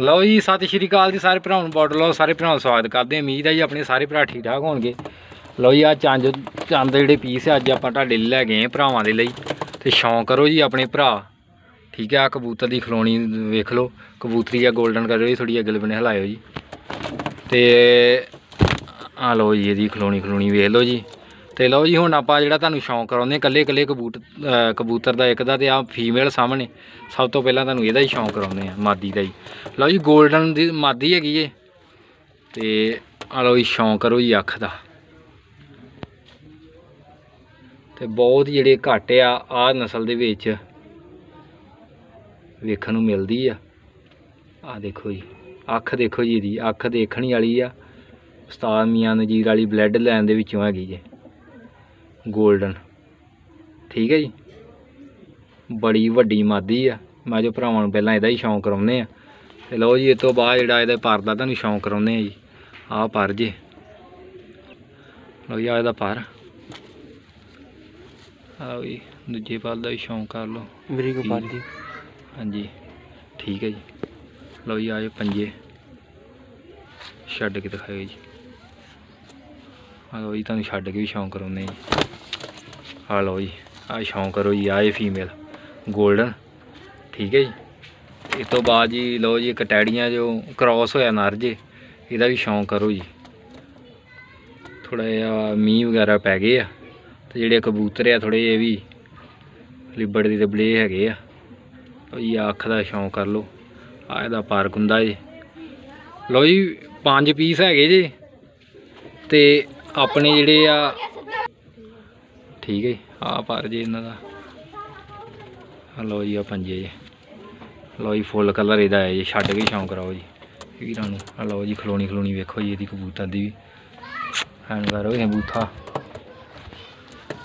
ਲਓ ਜੀ, ਸਤਿ ਸ਼੍ਰੀ ਅਕਾਲ ਜੀ ਸਾਰੇ ਭਰਾਵਾਂ ਨੂੰ ਬਾਰਡਰ ਲਓ ਸਾਰੇ ਭਰਾਵਾਂ ਦਾ ਸਵਾਗਤ ਕਰਦੇ ਹਾਂ। ਉਮੀਦ ਹੈ ਜੀ ਆਪਣੇ ਸਾਰੇ ਭਰਾ ਠੀਕ ਠਾਕ ਹੋਣਗੇ। ਲਓ ਜੀ ਆ ਚੰਦ ਚੰਦ ਜਿਹੜੇ ਪੀਸ ਆ, ਅੱਜ ਆਪਾਂ ਤੁਹਾਡੇ ਲਈ ਲੈ ਗਏ ਆ ਭਰਾਵਾਂ ਦੇ ਲਈ। ਤੇ ਸ਼ੌਂਕ ਕਰੋ ਜੀ ਆਪਣੇ ਭਰਾ। ਠੀਕ ਹੈ ਆ, ਕਬੂਤਰ ਦੀ ਖਲੋਣੀ ਵੇਖ ਲਓ। ਕਬੂਤਰੀ ਆ 골ਡਨ ਕਰਿਓ ਜੀ ਥੋੜੀ ਅਗਲੇ ਬਨੇ ਹਲਾਇਓ ਜੀ। ਤੇ ਆ ਲਓ ਜੀ, ਇਹਦੀ ਖਲੋਣੀ ਖਲੋਣੀ ਵੇਖ ਲਓ ਜੀ। ਤੇ ਲਓ ਜੀ, ਹੁਣ ਆਪਾਂ ਜਿਹੜਾ ਤੁਹਾਨੂੰ ਸ਼ੌਂਕ ਕਰਾਉਂਦੇ ਇਕੱਲੇ ਇਕੱਲੇ ਕਬੂਤਰ ਕਬੂਤਰ ਦਾ ਇੱਕ ਦਾ ਤੇ ਆ ਫੀਮੇਲ ਸਾਹਮਣੇ। ਸਭ ਤੋਂ ਪਹਿਲਾਂ ਤੁਹਾਨੂੰ ਇਹਦਾ ਹੀ ਸ਼ੌਂਕ ਕਰਾਉਂਦੇ ਆ ਮਾਦੀ ਦਾ ਹੀ। ਲਓ ਜੀ 골ਡਨ ਦੀ ਮਾਦੀ ਹੈਗੀ ਏ। ਤੇ ਆ ਲਓ ਜੀ, ਸ਼ੌਂਕ ਕਰੋ ਜੀ, ਅੱਖ ਦਾ। ਤੇ ਬਹੁਤ ਜਿਹੜੇ ਘੱਟ ਆ ਆ ਨਸਲ ਦੇ ਵਿੱਚ ਵੇਖਣ ਨੂੰ ਮਿਲਦੀ ਆ। ਆ ਦੇਖੋ ਜੀ, ਅੱਖ ਦੇਖੋ ਜੀ ਇਹਦੀ, ਅੱਖ ਦੇਖਣੀ ਵਾਲੀ ਆ। ਉਸਤਾਦ ਮੀਆਂ ਨਜੀਰ ਵਾਲੀ ਬਲੱਡ ਲਾਈਨ ਦੇ ਵਿੱਚੋਂ ਹੈਗੀ ਜੇ। 골ਡਨ ਠੀਕ ਹੈ ਜੀ? ਬੜੀ ਵੱਡੀ ਮਾਦੀ ਆ। ਮੈਂ ਜੋ ਭਰਾਵਾਂ ਨੂੰ ਪਹਿਲਾਂ ਇਹਦਾ ਹੀ ਸ਼ੌਂਕ ਕਰਾਉਂਦੇ ਆ। ਤੇ ਲਓ ਜੀ ਇਹ ਤੋਂ ਬਾਅਦ ਜਿਹੜਾ ਇਹਦਾ ਪਰ ਦਾ ਤੁਹਾਨੂੰ ਸ਼ੌਂਕ ਕਰਾਉਂਦੇ ਆ ਜੀ। ਆਹ ਪਰ ਜੇ। ਲਓ ਜੀ ਆਹ ਇਹਦਾ ਪਰ ਆਹ ਜੀ ਦੂਜੇ ਪਰ ਦਾ ਵੀ ਸ਼ੌਂਕ ਕਰ ਲਓ। ਮੇਰੀ ਕੋ ਠੀਕ। ਬਾਦੀ ਹਾਂਜੀ। ਠੀਕ ਹੈ ਜੀ। ਲਓ ਜੀ ਆਏ ਪੰਜੇ। ਛੱਡ ਕੇ ਦਿਖਾਇਓ ਜੀ। ਆ ਲਓ ਜੀ, ਤੁਹਾਨੂੰ ਛੱਡ ਕੇ ਵੀ ਸ਼ੌਂਕ ਕਰਾਉਂਦੇ ਜੀ। ਆ ਲਓ ਜੀ, ਆ ਸ਼ੌਂਕ ਕਰੋ ਜੀ ਆਏ ਫੀਮੇਲ 골ਡਨ ਠੀਕ ਹੈ ਜੀ। ਇਸ ਤੋਂ ਬਾਅਦ ਜੀ, ਲਓ ਜੀ ਕਟੈੜੀਆਂ ਜੋ ਕ੍ਰਾਸ ਹੋਇਆ ਨਰ ਜੇ, ਇਹਦਾ ਵੀ ਸ਼ੌਂਕ ਕਰੋ ਜੀ। ਥੋੜਾ ਜਿਹਾ ਮੀਂਹ ਵਗੈਰਾ ਪੈ ਗਏ ਆ, ਤੇ ਜਿਹੜੇ ਕਬੂਤਰ ਆ ਥੋੜੇ ਜਿਹੇ ਵੀ ਲਿਬੜ ਦੇ ਤੇ ਬਲੇ ਹੈਗੇ ਆ। ਲਓ ਜੀ ਅੱਖ ਦਾ ਸ਼ੌਂਕ ਕਰ ਲਓ ਆ ਇਹਦਾ ਪਾਰਕ ਹੁੰਦਾ ਜੀ। ਲਓ ਜੀ, ਪੰਜ ਪੀਸ ਹੈਗੇ ਜੀ, ਤੇ ਆਪਣੇ ਜਿਹੜੇ ਆ ਠੀਕ ਹੈ ਆ ਪਰ ਜੀ ਇਹਨਾਂ ਦਾ। ਆ ਲਓ ਜੀ ਆ ਪੰਜੇ ਜੀ। ਲਓ ਜੀ ਫੁੱਲ ਕਲਰ ਇਹਦਾ ਹੈ ਜੀ ਛੱਡ ਕੇ ਸ਼ੌਂਕ ਕਰਾਓ ਜੀ। ਵੀਰਾਂ ਨੂੰ ਆ ਲਓ ਜੀ ਖਲੋਣੀ ਖਲੋਣੀ ਵੇਖੋ ਜੀ ਇਹਦੀ ਕਬੂਤਰ ਦੀ ਵੀ। ਹੈਂਡ ਕਰੋ ਇਹ ਬੂਥਾ।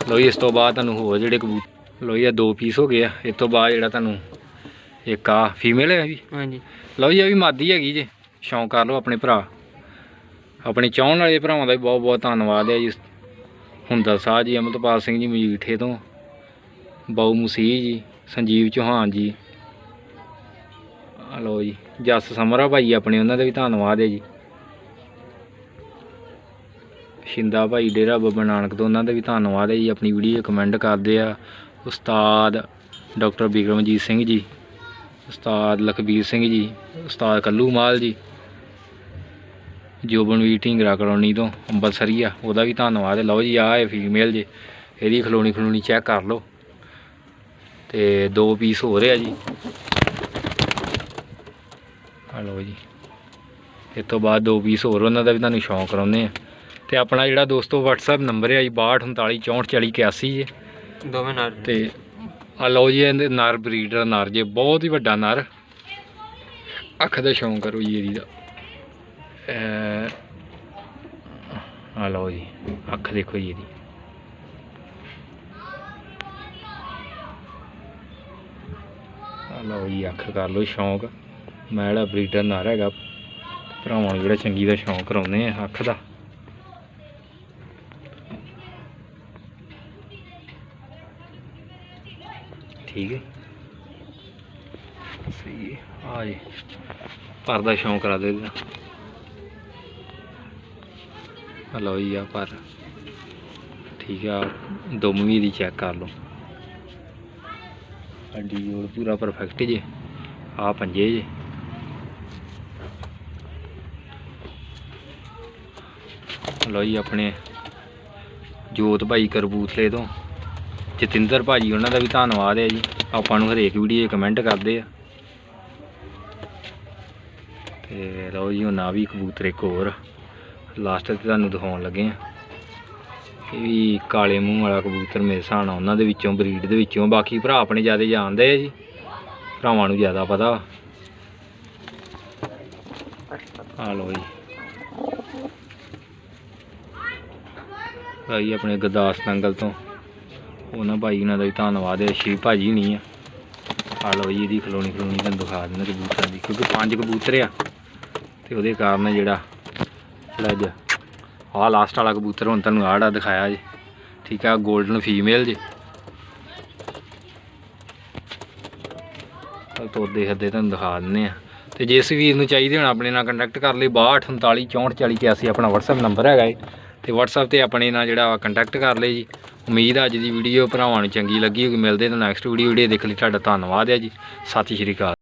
ਲਓ ਜੀ ਇਸ ਤੋਂ ਬਾਅਦ ਤੁਹਾਨੂੰ ਹੋਰ ਜਿਹੜੇ ਕਬੂਤਰ ਲਓ ਜੀ ਇਹ ਦੋ ਪੀਸ ਹੋ ਗਏ ਆ। ਇਸ ਤੋਂ ਬਾਅਦ ਜਿਹੜਾ ਤੁਹਾਨੂੰ ਇੱਕ ਆ ਫੀਮੇਲ ਹੈ ਵੀ ਹਾਂਜੀ। ਲਓ ਜੀ ਇਹ ਵੀ ਮਾਦੀ ਹੈਗੀ ਜੇ। ਸ਼ੌਂਕ ਕਰ ਲਓ ਆਪਣੇ ਭਰਾ। ਆਪਣੇ ਚਾਹਣ ਵਾਲੇ ਭਰਾਵਾਂ ਦਾ ਵੀ ਬਹੁਤ ਬਹੁਤ ਧੰਨਵਾਦ ਹੈ ਜੀ। ਹੁੰਦਾ ਸਾਹ ਜੀ, ਅਮਰਤਪਾਲ ਸਿੰਘ ਜੀ ਮਜੀਠੇ ਤੋਂ, ਬਾਊ ਮਸੀਹ ਜੀ, ਸੰਜੀਵ ਚੌਹਾਨ ਜੀ। ਆ ਜੀ, ਜਸ ਸਮਰਾ ਭਾਈ ਆਪਣੇ ਉਹਨਾਂ ਦਾ ਵੀ ਧੰਨਵਾਦ ਹੈ ਜੀ। ਸ਼ਿੰਦਾ ਭਾਈ ਡੇਰਾ ਬਾਬਾ ਨਾਨਕ ਤੋਂ ਉਹਨਾਂ ਦਾ ਵੀ ਧੰਨਵਾਦ ਹੈ ਜੀ। ਆਪਣੀ ਵੀਡੀਓ ਕਮੈਂਟ ਕਰਦੇ ਆ ਉਸਤਾਦ ਡਾਕਟਰ ਬਿਕਰਮਜੀਤ ਸਿੰਘ ਜੀ, ਉਸਤਾਦ ਲਖਬੀਰ ਸਿੰਘ ਜੀ, ਉਸਤਾਦ ਕੱਲੂ ਮਾਲ ਜੀ। ਜੋਬਨਵੀਰ ਢਿੰਗਰਾ ਕਲੋਨੀ ਤੋਂ ਅੰਬਰਸਰੀਆ ਉਹਦਾ ਵੀ ਧੰਨਵਾਦ ਲਓ ਜੀ ਆਹ ਹੈ ਫੀਮੇਲ ਜੀ ਇਹਦੀ ਖਲੋਣੀ ਖਲੋਣੀ ਚੈੱਕ ਕਰ ਲਓ। ਤੇ ਦੋ ਪੀਸ ਹੋ ਰਹੇ ਆ ਜੀ। ਆ ਲਓ ਜੀ। ਇਸ ਤੋਂ ਬਾਅਦ ਦੋ ਪੀਸ ਹੋਰ ਉਹਨਾਂ ਦਾ ਵੀ ਤੁਹਾਨੂੰ ਸ਼ੌਂਕ ਕਰਾਉਂਦੇ ਆ। ਤੇ ਆਪਣਾ ਜਿਹੜਾ ਦੋਸਤੋ WhatsApp ਨੰਬਰ ਹੈ ਜੀ 6239644081 ਜੀ। ਦੋਵੇਂ ਨਾਲ ਤੇ ਆ ਲਓ ਜੀ ਇਹਦੇ ਨਰ ਬਰੀਡਰ ਨਰ ਜੇ ਬਹੁਤ ਹੀ ਵੱਡਾ ਨਰ। ਅੱਖ ਦਾ ਸ਼ੌਂਕ ਕਰੋ ਜੀ ਇਹਦੀ ਦਾ। ਆ ਲਓ ਜੀ, ਅੱਖ ਦੇਖੋ ਜੀ ਇਹਦੀ। ਆ ਲਓ ਜੀ, ਅੱਖ ਕਰ ਲਓ ਸ਼ੌਂਕ। ਮੈਂ ਜਿਹੜਾ ਬਰੀਡਰ ਨਰ ਹੈਗਾ, ਭਰਾਵਾਂ ਨੂੰ ਜਿਹੜਾ ਚੰਗੀ ਦਾ ਸ਼ੌਂਕ ਕਰਾਉਂਦੇ ਆ ਅੱਖ ਦਾ। ਠੀਕ ਹੈ। ਸਹੀ ਹੈ। ਆ ਜੀ ਪਰ ਦਾ ਸ਼ੌਂਕ ਕਰਾ ਦੇ ਇਹਦਾ। ਲਓ ਜੀ ਆ ਪਰ। ਠੀਕ ਆ ਦੁਮਵੀਂ ਦੀ ਚੈੱਕ ਕਰ ਲਓ। ਹੱਡੀ ਜੋੜ ਪੂਰਾ ਪਰਫੈਕਟ ਜੇ। ਆ ਪੰਜੇ ਜੇ। ਲਓ ਜੀ ਆਪਣੇ ਜੋਤ ਭਾਈ ਕਰਬੂਥਲੇ ਤੋਂ। ਜਤਿੰਦਰ ਭਾਜੀ ਉਹਨਾਂ ਦਾ ਵੀ ਧੰਨਵਾਦ ਹੈ ਜੀ। ਆਪਾਂ ਨੂੰ ਹਰੇਕ ਵੀਡੀਓ ਕਮੈਂਟ ਕਰਦੇ ਆ। ਤੇ ਲਓ ਜੀ ਹੁਣ ਆ ਵੀ ਕਬੂਤਰ ਇੱਕ ਹੋਰ। ਲਾਸਟ ਤੇ ਤੁਹਾਨੂੰ ਦਿਖਾਉਣ ਲੱਗੇ ਆ। ਇਹ ਵੀ ਕਾਲੇ ਮੂੰਹ ਵਾਲਾ ਕਬੂਤਰ ਮੇਰੇ ਹਿਸਾਬ ਨਾਲ ਉਹਨਾਂ ਦੇ ਵਿੱਚੋਂ ਬਰੀਡ ਦੇ ਵਿੱਚੋਂ। ਬਾਕੀ ਭਰਾ ਆਪਣੇ ਜ਼ਿਆਦਾ ਜਾਣਦੇ ਆ ਜੀ। ਭਰਾਵਾਂ ਨੂੰ ਜ਼ਿਆਦਾ ਪਤਾ ਵਾ। ਆ ਲਓ ਜੀ। ਭਾਈ ਆਪਣੇ ਗੁਰਦਾਸ ਨੰਗਲ ਤੋਂ। ਉਹਨਾਂ ਭਾਈ ਉਹਨਾਂ ਦਾ ਵੀ ਧੰਨਵਾਦ ਹੈ ਸ਼ਿਵ ਭਾਜੀ ਨਹੀਂ ਆ। ਆ ਲਓ ਜੀ, ਇਹਦੀ ਖਲੋਣੀ ਖਲੋਣੀ ਤੁਹਾਨੂੰ ਦਿਖਾ ਦਿੰਦਾ ਕਬੂਤਰਾਂ ਦੀ। ਕਿਉਂਕਿ ਪੰਜ ਕਬੂਤਰ ਆ। ਤੇ ਉਹਦੇ ਕਾਰਨ ਜਿਹੜਾ ਜਿਹੜਾ ਅੱਜ ਆਹ ਲਾਸਟ ਵਾਲਾ ਕਬੂਤਰ ਹੁਣ ਤੁਹਾਨੂੰ ਆੜਾ ਦਿਖਾਇਆ ਜੀ। ਠੀਕ ਆ 골ਡਨ ਫੀਮੇਲ ਜੀ ਤੋਦੇ ਹੱਦੇ ਤੁਹਾਨੂੰ ਦਿਖਾ ਦਿੰਨੇ ਆ। ਤੇ ਜਿਸ ਵੀਰ ਨੂੰ ਚਾਹੀਦੇ ਹੋਣ ਆਪਣੇ ਨਾਲ ਕੰਟੈਕਟ ਕਰ ਲਈ 62 39 64 40 81 ਆਪਣਾ WhatsApp ਨੰਬਰ ਹੈਗਾ ਏ ਤੇ WhatsApp ਤੇ ਆਪਣੇ ਨਾਲ ਜਿਹੜਾ ਕੰਟੈਕਟ ਕਰ ਲਈ ਜੀ। ਉਮੀਦ ਆ ਅੱਜ ਦੀ ਵੀਡੀਓ ਭਰਾਵਾਂ ਨੂੰ ਚੰਗੀ ਲੱਗੀ ਹੋਊਗੀ। ਮਿਲਦੇ ਤਾਂ ਨੈਕਸਟ ਵੀਡੀਓ ਵੀਡੀਓ ਦੇਖ ਲਈ ਤੁਹਾਡਾ ਧੰਨਵਾਦ ਹੈ ਜੀ। ਸਤਿ ਸ਼੍ਰੀ ਅਕਾਲ।